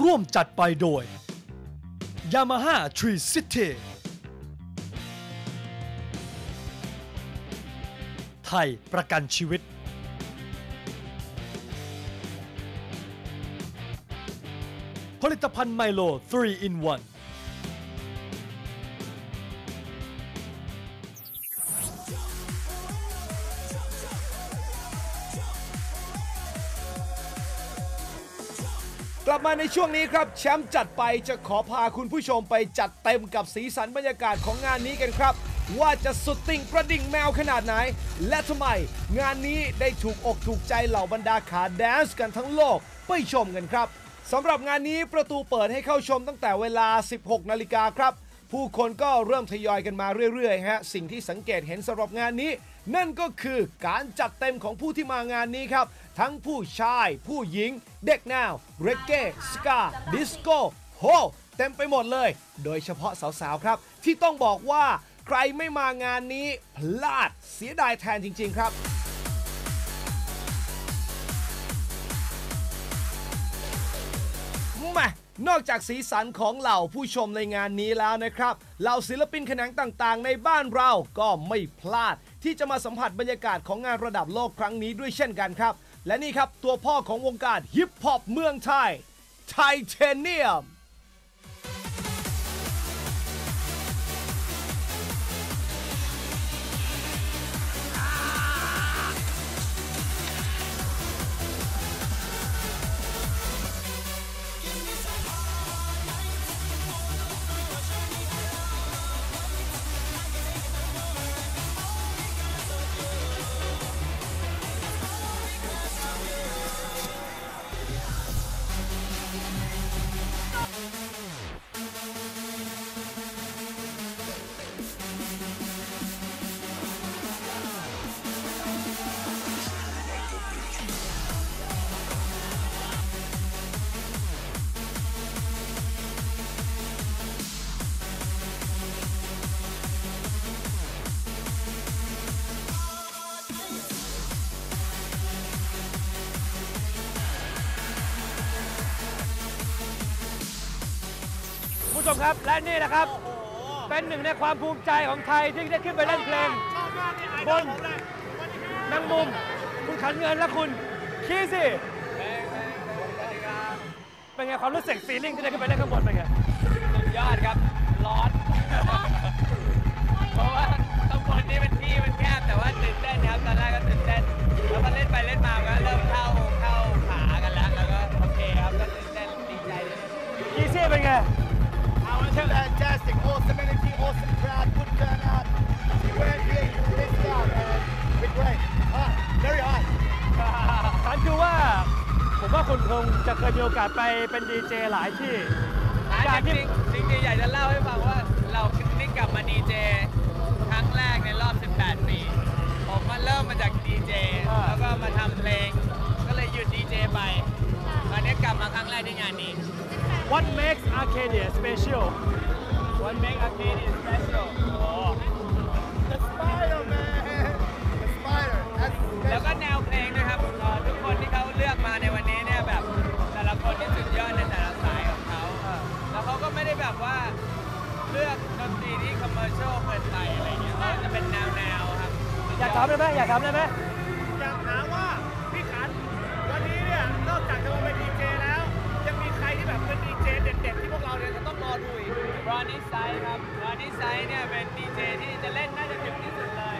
ร่วมจัดไปโดย Yamaha Tree City ไทยประกันชีวิต ผลิตภัณฑ์ไมโล 3 in 1 กลับมาในช่วงนี้ครับ แชมป์จัดไปจะขอพาคุณผู้ชมไปจัดเต็มกับสีสันบรรยากาศของงานนี้กันครับ ว่าจะสุดติ่งประดิ่งแมวขนาดไหน และทำไม งานนี้ได้ถูกอกถูกใจเหล่าบรรดาขาแดนซ์กันทั้งโลก ไปชมกันครับสำหรับงานนี้ประตูเปิดให้เข้าชมตั้งแต่เวลา 16 นาฬิกาครับ ผู้คนก็เริ่มทยอยกันมาเรื่อยๆฮะสิ่งที่สังเกตเห็นสำหรับงานนี้ นั่นก็คือการจัดเต็มของผู้ที่มางานนี้ครับ ทั้งผู้ชาย ผู้หญิง เด็กแนวเรเก้สกาดิสโก้โฮเต็มไปหมดเลย โดยเฉพาะสาวๆครับ ที่ต้องบอกว่าใครไม่มางานนี้ พลาดเสียดายแทนจริง ๆ ครับ นอกจากสีสันของเหล่าผู้ชมในงานนี้แล้วนะครับ เหล่าศิลปินแขนงต่างๆ ในบ้านเราก็ไม่พลาด ที่จะมาสัมผัสบรรยากาศของงานระดับโลกครั้งนี้ด้วยเช่นกันครับ และนี่ครับตัวพ่อของวงการฮิปฮอปเมืองไทยไทเทเนียม ผู้ชมครับ และนี่นะครับ เป็นหนึ่งในความภูมิใจของไทยที่ได้ขึ้นไปเล่นเพลงบนแมงมุม คุณขันเงินและคุณคีสิเป็นไงความรู้สึกฟีลิ่งที่ได้ขึ้นไปเล่นข้างบนเป็นไงสุดยอดครับร้อนเพราะว่าข้างบนนี่เป็นที่มันแคบแต่ว่าตื่นเต้นครับตอนแรกก็ตื่นเต้นแล้วพอเล่นไปเล่นมามันก็เริ่ม คุณคงจะเคยมีโอกาสไปเป็นดีเจหลายที่อะการจที่ริงๆจริงๆอยากจะเล่าให้ฟังว่าเรานี่กลับมาดีเจครั้งแรกในรอบ 18 ปีผมมาเริ่มมาจากดีเจอ่า แล้วก็มาทำเพลง ก็เลยหยุดดีเจไปตอนนี้กลับมาครั้งแรกที่งานนี้ What makes Arcadia special What make Arcadia special อยากถามได้ไหมอยากถามได้ไหมอยากถามว่าพี่ขันวันนี้เนี่ยนอกจากจะมาเป็นดีเจแล้วยังมีใครที่แบบเป็นดีเจเด็ดๆที่พวกเราเนี่ยจะต้องรอดูอีกรอนนี่ไซครับรอนนี่ไซเนี่ยเป็นดีเจที่จะเล่นน่าจะถึงที่สุดเลย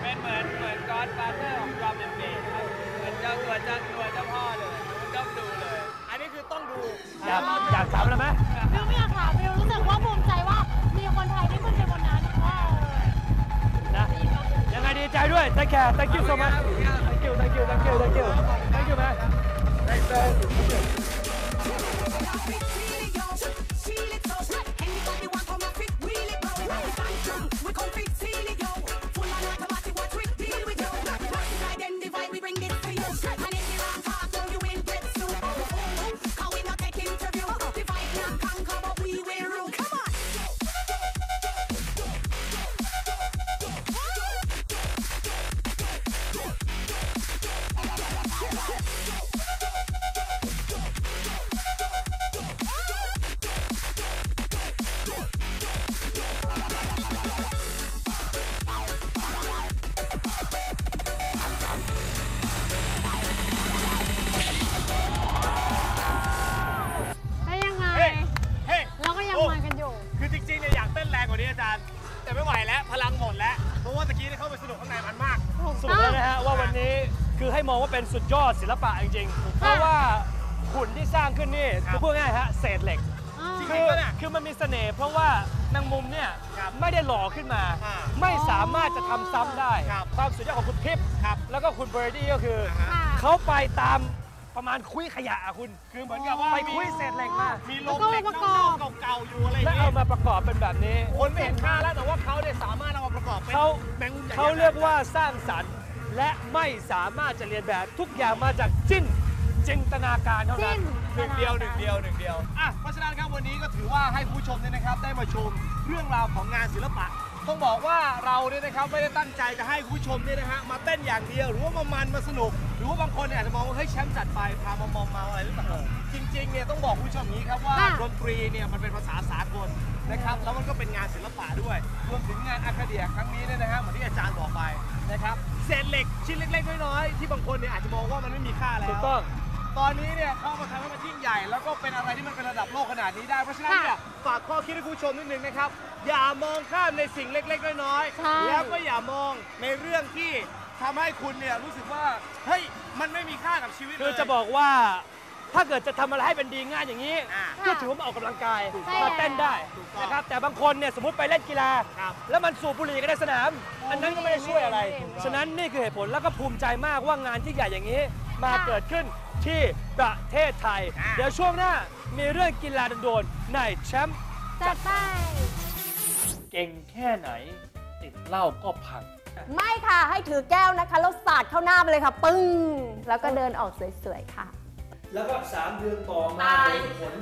เป็นเหมือนเหมือนกอดฟาเธอร์ของดรัมแอนด์เบสครับเหมือนเจ้าตัวเจ้าตัวเจ้าพ่อเลยมันต้องดูเลย อันนี้คือต้องดูอยากอยากถามได้ไหมวิวไม่อยากถามวิวรู้สึก take care. Thank you so much. Thank you thank you thank you thank you. Thank you man. Thanks man. Come มองว่าเป็นสุดยอดศิลปะจริงๆ เพราะว่าหุ่นที่สร้างขึ้นนี่คือพูดง่ายๆฮะเศษเหล็กอ่าคือคือมันมีเสน่ห์เพราะว่าแมงมุมเนี่ยครับไม่ได้หล่อขึ้นมาอ่าไม่สามารถจะทำซ้ำได้ครับความสุดยอดของคุณพิพครับแล้วก็คุณเบอร์ดี้ก็คือค่ะเขาไปตามประมาณคุยขยะอะคุณ คือเหมือนกับว่าไปคุยเศษเหล็กมามีแล้โรวงก็เหล็กประกอบเน่าๆเก่าๆอยู่อะไรอย่างแล้วเงี้เอายมาประกอบเป็นแบบนี้ คนไม่เห็นค่าแล้วแต่ว่าเขาเนี่ยสามารถเอามาประกอบเป็นเขาแมงมุมใหญ่ เขาเรียกว่าสร้างสรรค์ และไม่สามารถจะเรียนแบบทุกอย่างมาจากจิ้นจินตนาการเท่าจิ้นั้นนหนึ่งเดียวหนึ่งเดียวหนึ่งเดียวอะเพราะฉะนั้นครับวันนี้ก็ถือว่าให้ผู้ชมเนี่ยนะครับ ได้มาชมเรื่องราวของงานศิลปะ ต้องบอกว่าเราเนี่ยนะครับไม่ได้ตั้งใจจะให้ผู้ชมเนี่ยนะฮะมาเต้นอย่างเดียว หรือว่ามามันมาสนุก หรือว่าบางคนเนี่ยอาจจะมองว่าเฮ้ยแชมป์จัดไปพามามอมเมาอะไรหรือเปล่าจริงๆเนี่ยต้องบอกผู้ชมอย่างนี้ครับว่าค่ะดนตรีเนี่ยมันเป็นภาษาสากลนะครับแล้วมันก็เป็นงานศิลปะด้วยรวมถึงงานอาคาเดียครั้งนี้เนี่ยนะฮะเหมือนที่อาจารย์ นเล็กๆน้อยๆที่บางคนเนี่ยอาจจะมองว่ามันไม่มีค่าแล้ว ถูกต้อง ตอนนี้เนี่ยเขามาทำให้มันยิ่งใหญ่ แล้วก็เป็นอะไรที่มันเป็นระดับโลกขนาดนี้ได้ เพราะฉะนั้นเนี่ยฝากข้อคิดให้ผู้ชมนิดนึงนะครับ อย่ามองข้ามในสิ่งเล็กๆน้อยใช่ ๆแล้วก็อย่ามองในเรื่องที่ทำให้คุณเนี่ยรู้สึกว่าเฮ้ยมันไม่มีค่ากับชีวิตเลย คือจะบอกว่า ถ้าเกิดจะทำอะไรให้เป็นดีงานอย่างนี้ อ่าก็ถือว่ามาออกกำลังกายถูกต้องมาเต้นได้ถูกต้องนะครับแต่บางคนเนี่ยสมมติไปเล่นกีฬา ครับ แล้วมันสูบบุหรี่กันในสนาม อันนั้นก็ไม่ได้ช่วยอะไร ถูกต้อง ฉะนั้นนี่คือเหตุผลแล้วก็ภูมิใจมากว่างานที่ใหญ่อย่างนี้ มาเกิดขึ้นที่ประเทศไทยเดี๋ยวช่วงหน้ามีเรื่องกีฬาโดนๆในแชมป์จัดไป เก่งแค่ไหน ติดเหล้าก็พัง ไม่ค่ะให้ถือแก้วนะคะ แล้วสาดเข้าหน้าไปเลยค่ะ ปึ้ง แล้วก็เดินออกสวยๆค่ะ แล้วก็3เดือนต่อมาตายเห็นผล